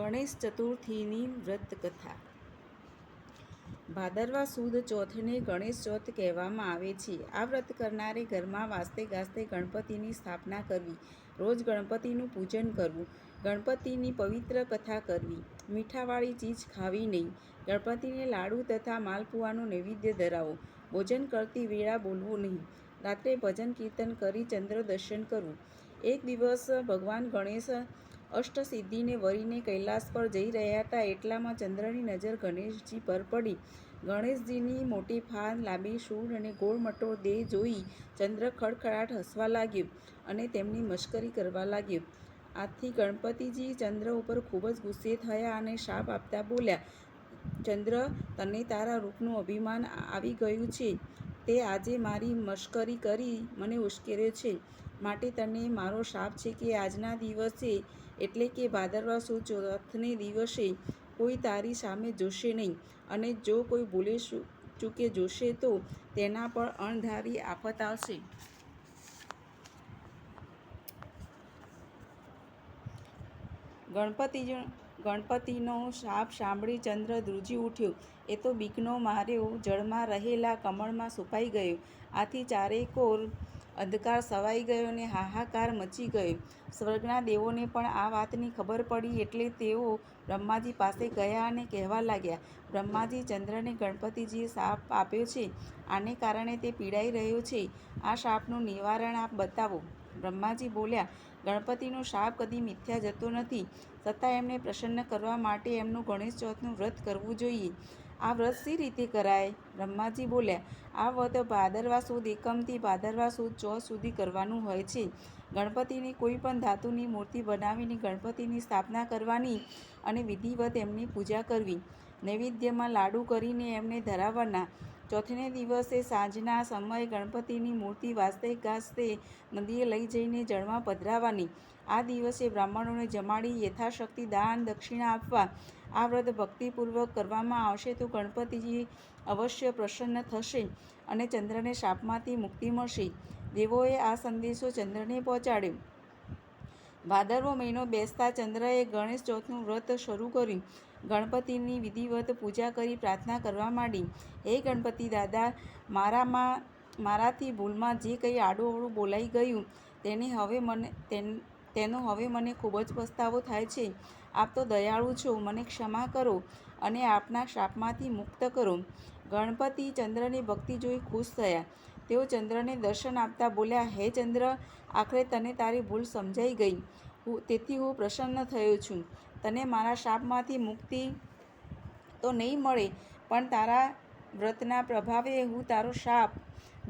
ગણેશ ચતુર્થીની વ્રત કથા ભાદરવા સુદ ચોથને ગણેશ ચોથ કહેવામાં આવે છે. આ વ્રત કરનારે ઘરમાં વાસ્તે ગાસ્તે ગણપતિની સ્થાપના કરવી, રોજ ગણપતિનું પૂજન કરવું, ગણપતિની પવિત્ર કથા કરવી, મીઠાવાળી ચીજ ખાવી નહીં, ગણપતિને લાડુ તથા માલપુઆનું નૈવેદ્ય ધરાવો, ભોજન કરતી વેળા બોલવું નહીં, રાત્રે ભજન કીર્તન કરી ચંદ્ર દર્શન કરવું. એક દિવસ ભગવાન ગણેશ અષ્ટસિદ્ધિને વરીને કૈલાસ પર જઈ રહ્યા હતા એટલામાં ચંદ્રની નજર ગણેશજી પર પડી. ગણેશજીની મોટી ફાન, લાંબી શૂળ અને ગોળમટો દેહ જોઈ ચંદ્ર ખડખડાટ હસવા લાગ્યો અને તેમની મશ્કરી કરવા લાગ્યો. આથી ગણપતિજી, ચંદ્ર ઉપર ખૂબ જ ગુસ્સે થયા અને શાપ આપતા બોલ્યા, ચંદ્ર, તને તારા રૂપનું અભિમાન આવી ગયું છે. તે આજે મારી મશ્કરી કરી મને ઉશ્કેર્યો છે. માટે તને મારો શાપ છે કે આજના દિવસે એટલે કે ભાદરવા સુદ ચોથને દિવસે કોઈ તારી સામે જોશે નહીં. અને જો કોઈ ભૂલે ચૂકે જોશે તો તેના પર અણધારી આફત આવશે. ગણપતિ ગણપતિનો શાપ સાંભળી ચંદ્ર ધ્રુજી ઉઠ્યો. એ તો બીકનો માર્યો, જળમાં રહેલા કમળમાં સુકાઈ ગયો. આથી ચારેકોર અંધકાર સવાઈ ગયો અને હાહાકાર મચી ગયો. સ્વર્ગના દેવોને પણ આ વાતની ખબર પડી એટલે તેઓ બ્રહ્માજી પાસે ગયા અને કહેવા લાગ્યા, બ્રહ્માજી, ચંદ્રને ગણપતિજીએ શાપ આપ્યો છે. આને કારણે તે પીડાઈ રહ્યો છે. આ શાપનું નિવારણ આપ બતાવો. બ્રહ્માજી બોલ્યા, ગણપતિનો શાપ કદી મિથ્યા જતો નથી. છતાં એમને પ્રસન્ન કરવા માટે એમનું ગણેશ ચોથનું વ્રત કરવું જોઈએ. આ વ્રત સી રીતે કરાય? બ્રહ્માજી બોલ્યા, આ વ્રત ભાદરવા સુદ એકમથી ભાદરવા સુદ ચોથ સુધી કરવાનું હોય છે. ગણપતિની કોઈ પણ ધાતુની મૂર્તિ બનાવીને ગણપતિની સ્થાપના કરવાની અને વિધિવત એમની પૂજા કરવી. નૈવેદ્યમાં લાડુ કરીને એમને ધરાવવાના. ચોથને દિવસે સાંજના સમયે ગણપતિની મૂર્તિ વાસ્તે ગાસ્તે નદીએ લઈ જઈને જળમાં પધરાવવાની આ દિવસે બ્રાહ્મણોને જમાડી યથાશક્તિ દાન દક્ષિણા આપવા આ વ્રત ભક્તિપૂર્વક કરવામાં આવશે તો ગણપતિજી અવશ્ય પ્રસન્ન થશે અને ચંદ્રને શાપમાંથી મુક્તિ મળશે. દેવોએ આ સંદેશો ચંદ્રને પહોંચાડ્યો. ભાદરવો મહિનો બેસતા ચંદ્રએ ગણેશ ચોથનું વ્રત શરૂ કર્યું. ગણપતિની વિધિવત પૂજા કરી પ્રાર્થના કરવા માંડી. હે ગણપતિ દાદા, મારામાં, મારાથી ભૂલમાં જે કંઈ આડું બોલાઈ ગયું, તેને હવે મને, તેન, તેનો હવે મને ખૂબ જ પસ્તાવો થાય છે. આપ તો દયાળુ છો, મને ક્ષમા કરો અને આપના શાપમાંથી મુક્ત કરો. ગણપતિ ચંદ્રની ભક્તિ જોઈ ખુશ થયા. તેઓ ચંદ્રને દર્શન આપતા બોલ્યા, હે ચંદ્ર, આખરે તને તારી ભૂલ સમજાઈ ગઈ. તેથી હું પ્રસન્ન થયો છું. તને મારા શાપમાંથી મુક્તિ તો નહીં મળે, પણ તારા વ્રતના પ્રભાવે હું તારો શાપ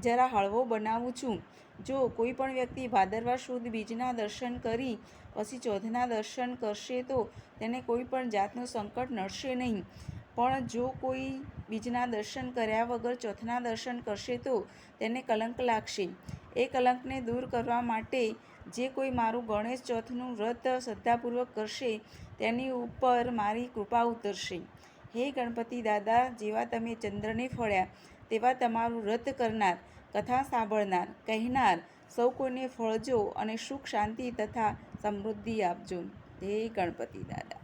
જરા હળવો બનાવું છું. જો કોઈ પણ વ્યક્તિ ભાદરવા શુદ્ધ બીજના દર્શન કરી, પછી ચોથના દર્શન કરશે તો તેને કોઈ પણ જાતનું સંકટ નડશે નહીં. પણ જો કોઈ બીજના દર્શન કર્યા વગર ચોથના દર્શન કરશે તો તેને કલંક લાગશે. એ કલંકને દૂર કરવા માટે જે કોઈ મારું ગણેશ ચોથનું વ્રત શ્રદ્ધાપૂર્વક કરશે તેની ઉપર મારી કૃપા ઉતરશે. હે ગણપતિ દાદા, જેવા તમે ચંદ્રને ફળ્યા, તેવા તમારું વ્રત કરનાર, કથા સાંભળનાર, કહેનાર, સૌ કોઈને ફળજો અને સુખ શાંતિ તથા સમૃદ્ધિ આપજો. હે ગણપતિ દાદા.